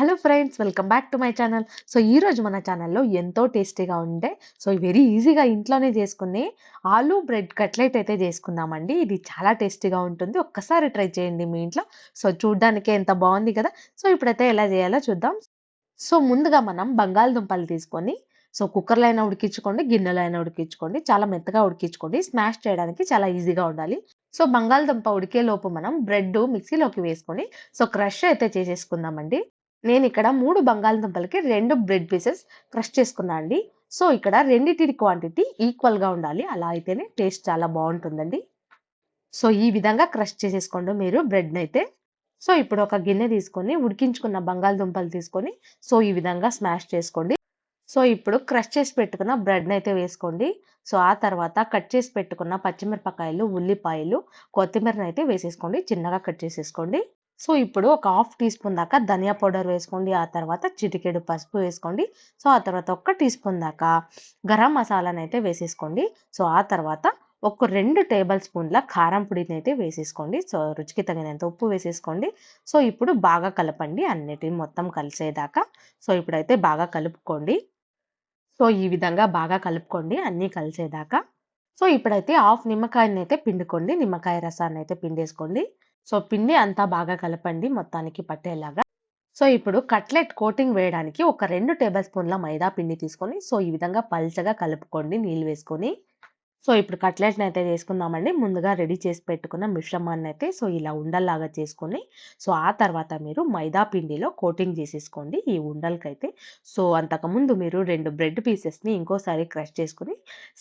Hello friends welcome back to my channel so ఈరోజు మన ఛానల్లో ఎంతో టేస్టీగా ఉండే సో వెరీ ఈజీగా ఇంట్లోనే చేసుకుని ఆలూ బ్రెడ్ కట్లెట్ అయితే చేసుకుందామండి. ఇది చాలా టేస్టీగా ఉంటుంది. ఒక్కసారి ట్రై చేయండి మీ ఇంట్లో. సో చూడ్డానికే ఎంత బాగుంది కదా? సో ఇప్పుడైతే ఎలా చేయాలో చూద్దాం. సో ముందుగా మనం బంగాళదుంపలు తీసుకొని సో కుక్కర్లో అయినా ఉడికించుకోండి గిన్నెలో అయినా ఉడికించుకోండి చాలా మెత్తగా ఉడికించుకోండి. స్మాష్ చేయడానికి చాలా ఈజీగా ఉండాలి. సో బంగాళదుంప ఉడికే లోపు మనం బ్రెడ్ మిక్సీలోకి వేసుకొని సో క్రష్ అయితే చేసేసుకుందామండి. నేను ఇక్కడ మూడు బంగాళదుంపలకి రెండు బ్రెడ్ పీసెస్ క్రష్ చేసుకున్నా అండి. సో ఇక్కడ రెండింటి క్వాంటిటీ ఈక్వల్గా ఉండాలి. అలా అయితేనే టేస్ట్ చాలా బాగుంటుందండి. సో ఈ విధంగా క్రష్ చేసేసుకోండి మీరు బ్రెడ్ని అయితే సో ఇప్పుడు ఒక గిన్నె తీసుకొని ఉడికించుకున్న బంగాళదుంపలు తీసుకొని సో ఈ విధంగా స్మాష్ చేసుకోండి. సో ఇప్పుడు క్రష్ చేసి పెట్టుకున్న బ్రెడ్ని అయితే వేసుకోండి. సో ఆ తర్వాత కట్ చేసి పెట్టుకున్న పచ్చిమిరపకాయలు ఉల్లిపాయలు కొత్తిమీరని అయితే వేసేసుకోండి. చిన్నగా కట్ చేసేసుకోండి. సో ఇప్పుడు ఒక హాఫ్ టీ స్పూన్ దాకా ధనియా పౌడర్ వేసుకోండి ఆ తర్వాత చిటికెడు పసుపు వేసుకోండి. సో ఆ తర్వాత ఒక్క టీ స్పూన్ దాకా గరం మసాలాని అయితే వేసేసుకోండి. సో ఆ తర్వాత ఒక రెండు టేబుల్ స్పూన్ల కారం పొడిని అయితే వేసేసుకోండి. సో రుచికి తగినంత ఉప్పు వేసేసుకోండి. సో ఇప్పుడు బాగా కలపండి అన్నిటిని మొత్తం కలిసేదాకా. సో ఇప్పుడైతే బాగా కలుపుకోండి. సో ఈ విధంగా బాగా కలుపుకోండి అన్నీ కలిసేదాకా. సో ఇప్పుడైతే హాఫ్ నిమ్మకాయని అయితే పిండుకోండి. నిమ్మకాయ రసాన్ని అయితే పిండేసుకోండి. సో పిండి అంతా బాగా కలపండి మొత్తానికి పట్టేలాగా. సో ఇప్పుడు కట్లెట్ కోటింగ్ వేయడానికి ఒక రెండు టేబుల్ స్పూన్ల మైదా పిండి తీసుకొని సో ఈ విధంగా పల్చగా కలుపుకోండి నీళ్ళు వేసుకొని. సో ఇప్పుడు కట్లెట్ని అయితే చేసుకుందామండి ముందుగా రెడీ చేసి పెట్టుకున్న మిశ్రమాన్ని అయితే సో ఇలా ఉండల్లాగా చేసుకొని సో ఆ తర్వాత మీరు మైదా పిండిలో కోటింగ్ చేసేసుకోండి. ఈ ఉండలకైతే సో అంతకుముందు మీరు రెండు బ్రెడ్ పీసెస్ని ఇంకోసారి క్రష్ చేసుకుని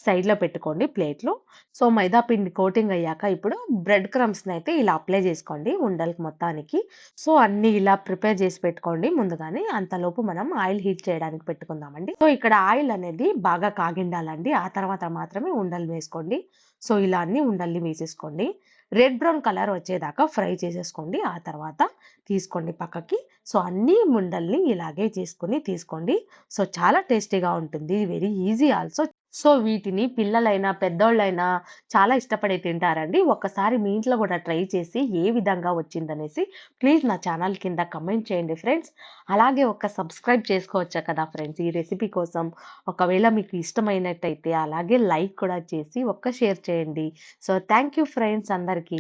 సైడ్లో పెట్టుకోండి ప్లేట్లో. సో మైదా పిండి కోటింగ్ అయ్యాక ఇప్పుడు బ్రెడ్ క్రమ్స్ని అయితే ఇలా అప్లై చేసుకోండి ఉండలకి మొత్తానికి. సో అన్నీ ఇలా ప్రిపేర్ చేసి పెట్టుకోండి. ముందుగానే అంతలోపు మనం ఆయిల్ హీట్ చేయడానికి పెట్టుకుందామండి. సో ఇక్కడ ఆయిల్ అనేది బాగా కాగిండాలండి. ఆ తర్వాత మాత్రమే ఉండలు వేసుకోండి. సో ఇలా అన్ని ఉండల్ని వేసేసుకోండి. రెడ్ బ్రౌన్ కలర్ వచ్చేదాకా ఫ్రై చేసేసుకోండి. ఆ తర్వాత తీసుకోండి పక్కకి. సో అన్ని ఉండల్ని ఇలాగే చేసుకుని తీసుకోండి. సో చాలా టేస్టీగా ఉంటుంది. వెరీ ఈజీ ఆల్సో సో వీటిని పిల్లలైనా పెద్దోళ్ళైనా చాలా ఇష్టపడి తింటారండి. ఒక్కసారి మీ ఇంట్లో కూడా ట్రై చేసి ఏ విధంగా వచ్చిందనేసి ప్లీజ్ నా ఛానల్ కింద కమెంట్ చేయండి ఫ్రెండ్స్. అలాగే ఒక సబ్స్క్రైబ్ చేసుకోవచ్చా కదా ఫ్రెండ్స్ ఈ రెసిపీ కోసం. ఒకవేళ మీకు ఇష్టమైనట్టయితే అలాగే లైక్ కూడా చేసి ఒక్క షేర్ చేయండి. సో థ్యాంక్ యూ ఫ్రెండ్స్ అందరికీ.